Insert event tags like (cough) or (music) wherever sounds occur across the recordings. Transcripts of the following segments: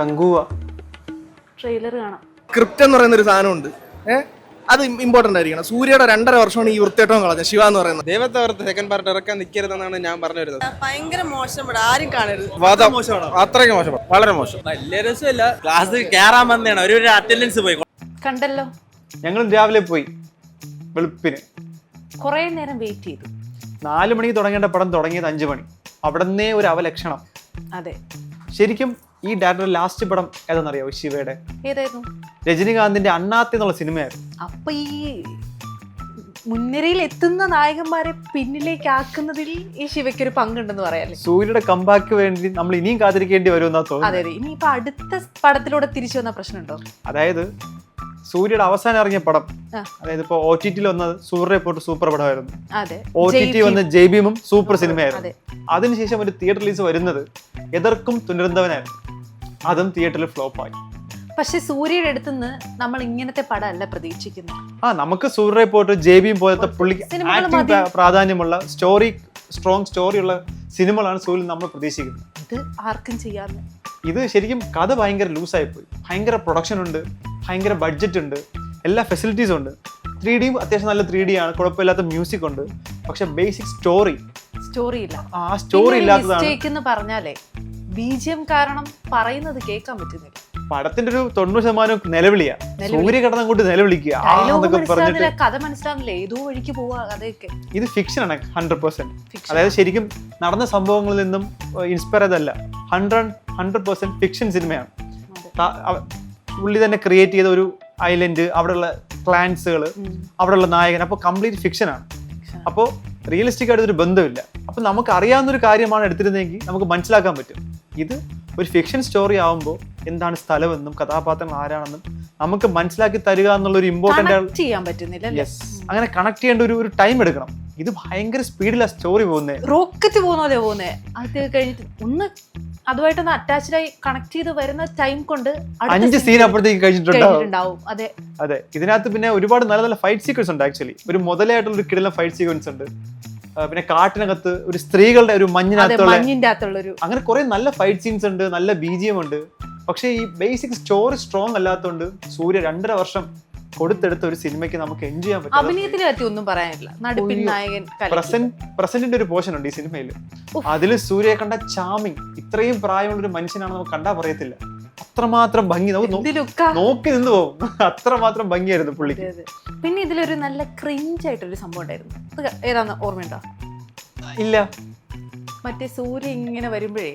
Kanguva. Trailer കാണാം. Script എന്ന് പറയുന്ന ഒരു സാധനമുണ്ട്. ഏഹ് അത് ഇമ്പോർട്ടന്റ് ആയിരിക്കണം. സൂര്യയുടെ രണ്ടര വർഷമാണ് ഈ വൃത്തിയേട്ടം കളഞ്ഞത്. ശിവ എന്ന് പറയുന്നത്. ദൈവത്തെ ഓർത്ത് സെക്കൻഡ് പാർട്ട് ഇറക്കാൻ നിൽക്കരുതെന്നാണ് ഞാൻ പറഞ്ഞു വരുന്നത് ഭയങ്കര മോശം ഇവിടെ. ആരും കാണരുത്. വാദം. അത്രയ്ക്ക് മോശം. വളരെ മോശം. വലിയ രസമില്ല. ക്ലാസ് കയറാൻ വന്നതാണ്. ഒരു അറ്റൻഡൻസ് പോയി. കണ്ടല്ലോ. ഞങ്ങളും രാവിലെ പോയി. വെളുപ്പിന്. കുറേ നേരം വെയിറ്റ് ചെയ്തു. നാല് മണിക്ക് തുടങ്ങേണ്ട പടം തുടങ്ങിയത് അഞ്ച് മണി. അവിടെ നിന്നേ ഒരു അവലക്ഷണം. അതെ. ശരിക്കും ഈ ഡയറക്ടർ ലാസ്റ്റ് പടം ഏതെന്നറിയാവോ ശിവയുടെ? ഏതായിരുന്നു? രജനികാന്തിന്റെ അണ്ണാത്തി എന്നുള്ള സിനിമയായിരുന്നു. അപ്പൊ ഈ മുൻനിരയിൽ എത്തുന്ന നായകന്മാരെ പിന്നിലേക്ക് ആക്കുന്നതിൽ ഈ ശിവയ്ക്ക് ഒരു പങ്കുണ്ടെന്ന് പറയാല്ലേ? സൂര്യയുടെ കമ്പാക്ക് വേണ്ടി നമ്മൾ ഇനിയും കാത്തിരിക്കേണ്ടി വരുമെന്നാ തോന്നുന്നത്. അതെ അതെ. ഇനിയിപ്പോ അടുത്ത പടത്തിലൂടെ തിരിച്ചു വന്ന പ്രശ്നമുണ്ടോ? അതായത് സൂര്യയുടെ അവസാനം ഇറങ്ങിയ പടം അതായത് ഇപ്പൊ ഒ ടി ടിയിൽ വന്നത് സൂര്യ റിപ്പോർട്ട് സൂപ്പർ പടമായിരുന്നു. ഒ ടി ടി വന്ന ജയ്ബീമും സൂപ്പർ സിനിമയായിരുന്നു. അതെ. അതിനുശേഷം ഒരു തിയേറ്റർ റിലീസ് വരുന്നത് എതിർക്കും തുനിരന്തവനായിരുന്നു അതും തിയേറ്ററിൽ ഫ്ലോപ്പായി പക്ഷെ സൂര്യയുടെ അടുത്തുനിന്ന് നമ്മൾ ഇങ്ങനത്തെ പടമല്ല പ്രതീക്ഷിക്കുന്നത്. ആ നമുക്ക് സൂര്യ ജെ ബിയും പോലത്തെ പുള്ളിക്ക് ആക്ടിംഗ്. പ്രാധാന്യമുള്ള സ്റ്റോറി സ്ട്രോങ് സ്റ്റോറിയുള്ള സിനിമകളാണ് സൂര്യൻ നമ്മൾ പ്രതീക്ഷിക്കുന്നത്. ഇത് ആർക്കും ചെയ്യാന്ന് ഇത് ശരിക്കും കഥ ഭയങ്കര ലൂസായി പോയി ഭയങ്കര പ്രൊഡക്ഷൻ ഉണ്ട് ഭയങ്കര ബഡ്ജറ്റ് ഉണ്ട് എല്ലാ ഫെസിലിറ്റീസും ഉണ്ട്. ത്രീ ഡിയും അത്യാവശ്യം നല്ല ത്രീ ഡി ആണ് കുഴപ്പമില്ലാത്ത മ്യൂസിക് ഉണ്ട്. പക്ഷെ ബേസിക് സ്റ്റോറി സ്റ്റോറി ഇല്ല. ആ സ്റ്റോറി ഇല്ലാത്തതാണ്. മിസ്റ്റേക്ക് ബീജിയം കാരണം പറയുന്നത് കേൾക്കാൻ പറ്റുന്നില്ല. പടത്തിന്റെ ഒരു തൊണ്ണൂറ് ശതമാനം നിലവിളിയാ. സൂര്യ കടനം കൊണ്ട് നിലവിളിക്കുക. കഥ മനസ്സിലാകുന്നില്ല ഏതോ വഴിക്ക് പോവാ കഥയൊക്കെ. ഇത് ഫിക്ഷൻ ആണ് ഹൺഡ്രഡ് പെർസെന്റ് അതായത് ശരിക്കും നടന്ന സംഭവങ്ങളിൽ നിന്നും ഇൻസ്പയർ ചെയ്തല്ല ഹൺഡ്രഡ് ഹൺഡ്രഡ് പെർസെന്റ് ഫിക്ഷൻ സിനിമയാണ് ഉള്ളി പുള്ളി തന്നെ ക്രിയേറ്റ് ചെയ്ത ഒരു ഐലൻഡ് അവിടെയുള്ള ക്ലാൻസുകൾ അവിടെയുള്ള നായകൻ അപ്പോൾ കംപ്ലീറ്റ് ഫിക്ഷനാണ്. അപ്പോൾ റിയലിസ്റ്റിക് ആയിട്ട് ഒരു ബന്ധമില്ല. അപ്പോൾ നമുക്ക് അറിയാവുന്ന ഒരു കാര്യമാണ് എടുത്തിരുന്നതെങ്കിൽ നമുക്ക് മനസ്സിലാക്കാൻ പറ്റും. ഇത് ഒരു ഫിക്ഷൻ സ്റ്റോറി ആവുമ്പോൾ എന്താണ് സ്ഥലമെന്നും കഥാപാത്രങ്ങൾ ആരാണെന്നും നമുക്ക് മനസ്സിലാക്കി തരിക എന്നുള്ള ഒരു ഇമ്പോർട്ടന്റ് ചെയ്യാൻ പറ്റുന്നില്ല? യെസ് അങ്ങനെ കണക്ട് ചെയ്യേണ്ട ഒരു ഒരു ടൈം എടുക്കണം. ഇത് ഭയങ്കര സ്പീഡിലാണ് സ്റ്റോറി പോകുന്നത് റോക്കറ്റ് പോകുന്ന പോലെ പോകുന്നേ? അത് കഴിഞ്ഞിട്ട് ഒന്ന് അതുമായിട്ടൊന്ന് അറ്റാച്ച്ഡ് ആയി കണക്ട് ചെയ്ത് വരുന്ന ടൈം കൊണ്ട് അഞ്ച് സീൻ അപ്പോഴത്തേക്ക് കഴിഞ്ഞിട്ടുണ്ടാവും. അതെ. അതെ. ഇതിനകത്ത് പിന്നെ ഒരുപാട് നല്ല നല്ല ഫൈറ്റ് സീക്വൻസ് ഉണ്ട് ആക്ച്വലി ഒരു മുതലായിട്ടുള്ള ഒരു കിടല ഫൈറ്റ് സീക്വൻസ് ഉണ്ട്. പിന്നെ കാട്ടിനകത്ത് ഒരു സ്ത്രീകളുടെ ഒരു മഞ്ഞിനകത്തുള്ള അങ്ങനെ കുറെ നല്ല ഫൈറ്റ് സീൻസ് ഉണ്ട് നല്ല ബീജിയം ഉണ്ട്. പക്ഷെ ഈ ബേസിക് സ്റ്റോറി സ്ട്രോങ് അല്ലാത്തതുകൊണ്ട് സൂര്യ രണ്ടര വർഷം കൊടുത്തെടുത്ത ഒരു സിനിമയ്ക്ക് നമുക്ക് എൻജോയ് ചെയ്യാൻ പറ്റും അഭിനയത്തിനെ പറ്റി ഒന്നും പറയാനില്ല. പ്രസന്റ് പ്രസന്റിന്റെ ഒരു പോഷൻ ഉണ്ട് ഈ സിനിമയിൽ അതിൽ സൂര്യയെ കണ്ട ചാമിങ് ഇത്രയും പ്രായമുള്ള ഒരു മനുഷ്യനാണ് നമുക്ക് കണ്ടാ പറയത്തില്ല. അത്രമാത്രം ഭംഗി. നമുക്ക് നോക്കി നിന്ന് പോകും അത്രമാത്രം ഭംഗിയായിരുന്നു പുള്ളിക്ക്. പിന്നെ ഇതിലൊരു നല്ല ക്രിഞ്ച് ആയിട്ടൊരു സംഭവം ഉണ്ടായിരുന്നു. ഏതാന്ന് ഓർമ്മയുണ്ടോ? ഇല്ല. മറ്റേ സൂര്യ ഇങ്ങനെ വരുമ്പോഴേ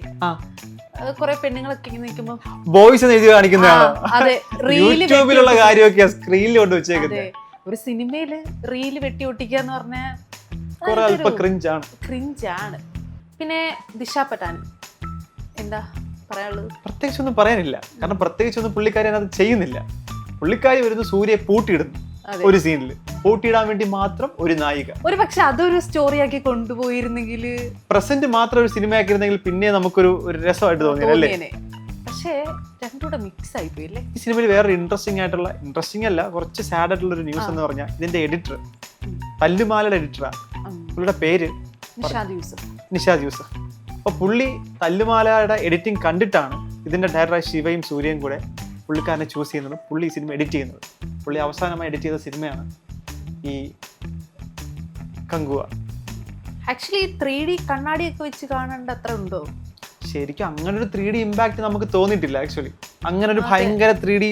കുറെ പെണ്ണുങ്ങളൊക്കെ ഇങ്ങനെ നിൽക്കുമ്പോ ബോയ്സ് എഴുതി കാണിക്കുന്നതാണ്? അതെ. യൂട്യൂബിലുള്ള കാര്യമൊക്കെ സ്ക്രീനിൽ കൊണ്ട് വെച്ചേക്കുന്നത് ഒരു സിനിമയിൽ റീൽ വെട്ടി ഒട്ടിക്കുക എന്ന് പറഞ്ഞാൽ ക്രിഞ്ച് ആണ്. ക്രിഞ്ചാണ് ക്രിഞ്ചാണ് പിന്നെ ദിശ പട്ടാൻ. എന്താ? പറയാനുള്ളത്? പ്രത്യേകിച്ച് ഒന്നും പറയാനില്ല. കാരണം പ്രത്യേകിച്ച് ഒന്നും പുള്ളിക്കാരി അതിനകത്ത് ചെയ്യുന്നില്ല. പുള്ളിക്കാരി വരുന്ന സൂര്യയെ പൂട്ടിയിടുന്നു ഒരു സീനിൽ പൂട്ടിയിടാൻ വേണ്ടി മാത്രം ഒരു നായിക. ഒരു പക്ഷെ അതൊരു സ്റ്റോറിയാക്കി കൊണ്ടുപോയിരുന്നെങ്കിൽ പ്രസന്റ് മാത്രം ഒരു സിനിമ ആക്കിയിരുന്നെങ്കിൽ പിന്നെ നമുക്കൊരു ഒരു രസമായിട്ട് തോന്നി അല്ലേ? പക്ഷേ രണ്ടുകൂടെ മിക്സ് ആയി പോയി അല്ലേ? ഈ സിനിമയിൽ വേറെ ഇൻട്രസ്റ്റിംഗ് ആയിട്ടുള്ള ഇൻട്രസ്റ്റിംഗ് അല്ല കുറച്ച് സാഡ് ആയിട്ടുള്ള ഒരു ന്യൂസ് എന്ന് പറഞ്ഞാൽ ഇതിന്റെ എഡിറ്റർ തല്ലുമാലയുടെ എഡിറ്ററാണ് പുള്ളിയുടെ പേര് നിഷാദ് യൂസഫ്. നിഷാദ് യൂസഫ്. അപ്പൊ പുള്ളി തല്ലുമാലയുടെ എഡിറ്റിംഗ് കണ്ടിട്ടാണ് ഇതിന്റെ ഡയറക്ടർ ശിവയും സൂര്യയും കൂടെ പുള്ളിക്കാരനെ ചൂസ് ചെയ്യുന്നത്. പുള്ളി ഈ സിനിമ എഡിറ്റ് ചെയ്യുന്നത്. പുള്ളി അവസാനമായി എഡിറ്റ് ചെയ്ത സിനിമയാണ് ഈ കങ്കുവ. ആക്ച്വലി ത്രീ ഡി കണ്ണാടിയൊക്കെ വെച്ച് കാണേണ്ട അത്ര ഉണ്ടോ? ശരിക്കും അങ്ങനെ ഒരു ത്രീ ഡി ഇമ്പാക്ട് നമുക്ക് തോന്നിയിട്ടില്ല ആക്ച്വലി അങ്ങനെ ഒരു ഭയങ്കര ത്രീ ഡി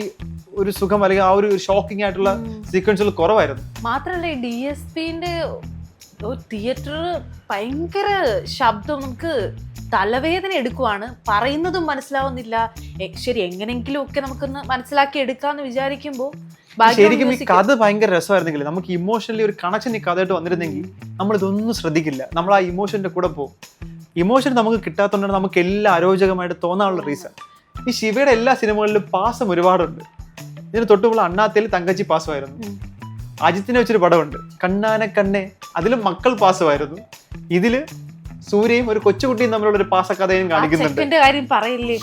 ഒരു സുഖം അല്ലെങ്കിൽ ആ ഒരു ഷോക്കിംഗ് ആയിട്ടുള്ള സീക്വൻസുകൾ കുറവായിരുന്നു. മാത്രമല്ല ഡി എസ് പിന്റെ തിയേറ്റർ ഭയങ്കര ശബ്ദം നമുക്ക് തലവേദന എടുക്കുവാണ്. പറയുന്നതും മനസ്സിലാവുന്നില്ല. ശരി എങ്ങനെങ്കിലും ഒക്കെ നമുക്കൊന്ന് മനസ്സിലാക്കി എടുക്കാന്ന് വിചാരിക്കുമ്പോൾ ശരിക്കും ഈ കഥ ഭയങ്കര രസമായിരുന്നെങ്കിൽ നമുക്ക് ഇമോഷണലി ഒരു കണക്ഷൻ ഈ കഥയായിട്ട് വന്നിരുന്നെങ്കിൽ നമ്മൾ ഇതൊന്നും ശ്രദ്ധിക്കില്ല. നമ്മൾ ആ ഇമോഷന്റെ കൂടെ പോകും. ഇമോഷൻ നമുക്ക് കിട്ടാത്തതുകൊണ്ടാണ് നമുക്ക് എല്ലാം അരോചകമായിട്ട് തോന്നാനുള്ള റീസൺ ഈ ശിവയുടെ എല്ലാ സിനിമകളിലും പാസം ഒരുപാടുണ്ട്. ഇതിന് തൊട്ടുമുള്ള അണ്ണാത്തേൽ തങ്കച്ചി പാസമായിരുന്നു. അജിത്തിനെ വെച്ചൊരു പടമുണ്ട്. കണ്ണാനെ കണ്ണെ. അതിലും മക്കൾ പാസമായിരുന്നു. ഇതിൽ സൂര്യയും ഒരു കൊച്ചുകുട്ടിയും തമ്മിലുള്ള ഒരു പാസക്കഥയും കാണിക്കുന്നുണ്ട്. കാര്യം പറയില്ലേ?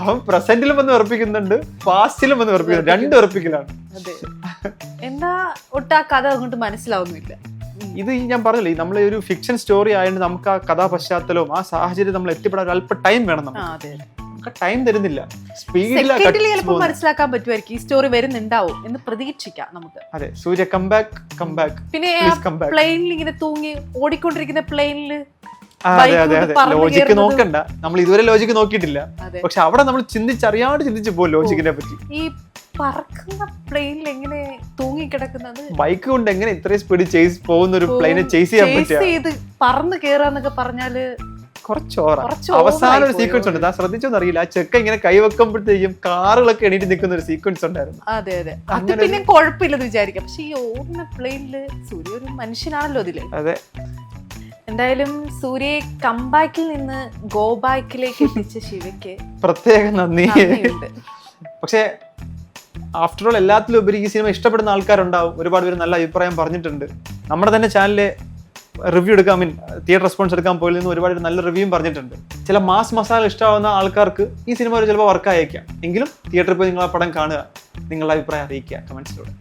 അവൻ പ്രസന്റിലും വന്ന് വെറുപ്പിക്കുന്നുണ്ട് പാസ്റ്റിലും വന്ന് വെറുപ്പിക്കുന്നുണ്ട്. രണ്ട് വെറുപ്പിക്കലാണ്. എന്താ ഒട്ടാ കഥ അങ്ങോട്ട് മനസ്സിലാവുന്നില്ല. ഇത് ഞാൻ പറഞ്ഞില്ലേ നമ്മൾ ഒരു ഫിക്ഷൻ സ്റ്റോറി ആയതുകൊണ്ട് നമുക്ക് ആ കഥാപശ്ചാത്തലവും ആ സാഹചര്യം നമ്മൾ എത്തിപ്പെടാൻ ഒരു അല്പ ടൈം വേണം നമുക്ക്. നമുക്ക് ടൈം തരുന്നില്ല. സ്പീഡിലാണ് മനസ്സിലാക്കാൻ പറ്റുമായിരിക്കും. ഈ സ്റ്റോറി വരുന്നുണ്ടാവും എന്ന് പ്രതീക്ഷിക്കാം നമുക്ക്. അതെ Suriya come back come back പിന്നെ. പ്ലെയിനിൽ ഇങ്ങനെ തൂങ്ങി ഓടിക്കൊണ്ടിരിക്കുന്ന പ്ലെയിനിൽ അതെ അതെ അതെ. ലോജിക്ക് നോക്കണ്ട. നമ്മൾ ഇതുവരെ ലോജിക്ക് നോക്കിയിട്ടില്ല. പക്ഷെ അവിടെ നമ്മൾ ചിന്തിച്ചറിയാണ്ട് ചിന്തിച്ചു പോകും ലോജിക്കിനെ പറ്റി. ഈ പറക്കുന്ന പ്ലെയിനിൽ എങ്ങനെ തൂങ്ങിക്കിടക്കുന്നത്? ബൈക്ക് കൊണ്ട് എങ്ങനെ ഇത്രയും സ്പീഡ് ചേസ് പോകുന്ന ഒരു പ്ലെയിനെ ചേസ് ചെയ്യാൻ പറ്റുക? പറന്ന് കേറാന്നൊക്കെ പറഞ്ഞാൽ കുറച്ച് അവസാന ഒരു സീക്വൻസ് ഉണ്ട്. താൻ ശ്രദ്ധിച്ചോന്ന് അറിയില്ല ആ ചെക്ക ഇങ്ങനെ കൈവെക്കുമ്പോഴത്തേക്കും കാറുകളൊക്കെ എണീറ്റ് നിൽക്കുന്ന ഒരു സീക്വൻസ് ഉണ്ടായിരുന്നു. അതെ അതെ. അത് പിന്നെ കുഴപ്പമില്ലെന്ന് വിചാരിക്കാം. പക്ഷെ ഈ ഓടുന്ന പ്ലെയിനിൽ സൂര്യ ഒരു മനുഷ്യനാണല്ലോ അതിൽ. അതെ. എന്തായാലും സൂര്യയെ കംബാക്കിൽ നിന്ന് ഗോബാക്കിലേക്ക് (laughs) എത്തിച്ച ശിവയ്ക്ക് പ്രത്യേക നന്ദി. പക്ഷേ ആഫ്റ്റർ ഓൾ എല്ലാത്തിലും ഉപരി ഈ സിനിമ ഇഷ്ടപ്പെടുന്ന ആൾക്കാരുണ്ടാവും. ഒരുപാട് പേര് നല്ല അഭിപ്രായം പറഞ്ഞിട്ടുണ്ട്. നമ്മുടെ തന്നെ ചാനലിലെ റിവ്യൂ എടുക്കാൻ മീൻ തിയേറ്റർ റെസ്പോൺസ് എടുക്കാൻ പോയി നിന്ന് ഒരുപാട് നല്ല റിവ്യൂ പറഞ്ഞിട്ടുണ്ട്. ചില മാസ് മസാല ഇഷ്ടമാവുന്ന ആൾക്കാർക്ക് ഈ സിനിമ ഒരു ചിലപ്പോൾ വർക്ക് അയക്കാം എങ്കിലും തിയേറ്ററിൽ പോയി നിങ്ങൾ ആ പടം കാണുക നിങ്ങളുടെ അഭിപ്രായം അറിയിക്കുക കമൻസിലൂടെ